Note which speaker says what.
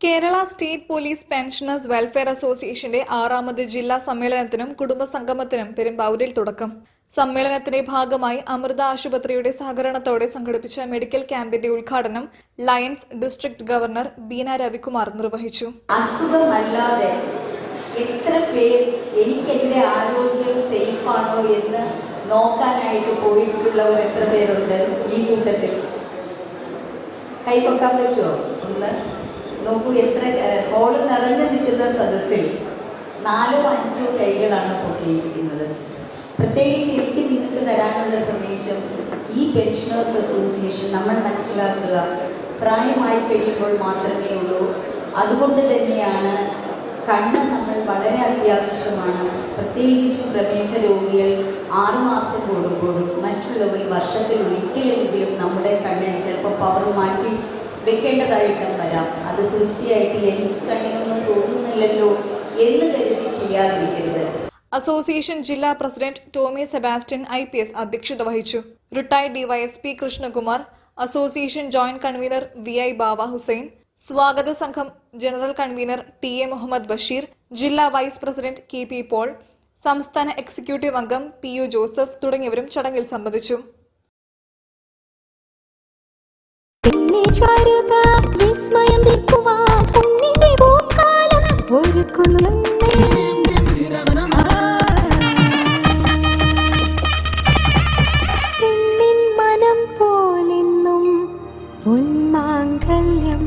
Speaker 1: Kerala state police pensioners welfare അസോസിയേഷന്റെ ആറാമത് ജില്ലാ സമ്മേളനത്തിനും കുടുംബസംഗമത്തിനും പെരുമ്പാവൂരിൽ തുടക്കം. സമ്മേളനത്തിന്റെ ഭാഗമായി അമൃത ആശുപത്രിയുടെ സഹകരണത്തോടെ സംഘടിപ്പിച്ച മെഡിക്കൽ ക്യാമ്പിന്റെ ഉദ്ഘാടനം lions district governor Beena Ravikumar നിർവഹിച്ചു.
Speaker 2: അസുഖമല്ലാതെ എത്ര പേർ എനിക്ക് എന്റെ ആരോഗ്യം സേഫാണോ എന്ന് നോക്കാനായിട്ട് പോയിട്ടുള്ളവർ എത്ര പേരുണ്ട് ഈ കൂട്ടത്തിൽ? കൈപ്പൊക്കാൻ പറ്റുമോ? ഒന്ന് നോക്കൂ എത്ര ഹോൾ നിറഞ്ഞു നിൽക്കുന്ന സദസ്സിൽ നാലോ അഞ്ചോ കൈകളാണ് പൊട്ടിയിരിക്കുന്നത്. പ്രത്യേകിച്ച് എനിക്ക് നിങ്ങൾക്ക് തരാനുള്ള സന്ദേശം ഈ പെൻഷനേഴ്സ് അസോസിയേഷൻ നമ്മൾ മനസ്സിലാക്കുക പ്രായമായി കഴിയുമ്പോൾ മാത്രമേ ഉള്ളൂ. അതുകൊണ്ട് തന്നെയാണ് കണ്ണ് നമ്മൾ വളരെ അത്യാവശ്യമാണ്. പ്രത്യേകിച്ചും പ്രമേഹ രോഗികൾ ആറുമാസം കൂടുമ്പോഴും മറ്റുള്ളവർ വർഷത്തിൽ ഒരിക്കലെങ്കിലും നമ്മുടെ കണ്ണിൽ ചിലപ്പോൾ പവർ മാറ്റി വെക്കേണ്ടതായിട്ടും വരാം. അത് തീർച്ചയായിട്ടും എനിക്ക് കണ്ണിനൊന്നും തോന്നുന്നില്ലല്ലോ എന്ന് കരുതി ചെയ്യാതിരിക്കരുത്.
Speaker 1: അസോസിയേഷൻ ജില്ലാ president Tomy Sebastian I P S അധ്യക്ഷത വഹിച്ചു. Retired DYSP Krishnakumar association joint convener V I Baba Hussain സ്വാഗത സംഘം general convener T A Muhammad Basheer ജില്ലാ vice president K P Paul സംസ്ഥാന എക്സിക്യൂട്ടീവ് അംഗം പി യു ജോസഫ് തുടങ്ങിയവരും ചടങ്ങിൽ സംബന്ധിച്ചു.
Speaker 3: ചാരുത വിസ്മയം തീർക്കുവാൻ കുഞ്ഞിന്റെ പൂക്കാലം. ഒരുക്കുന്നു പെണ്ണിൻ മനം പോലെന്നും ഉന്മാംഗല്യം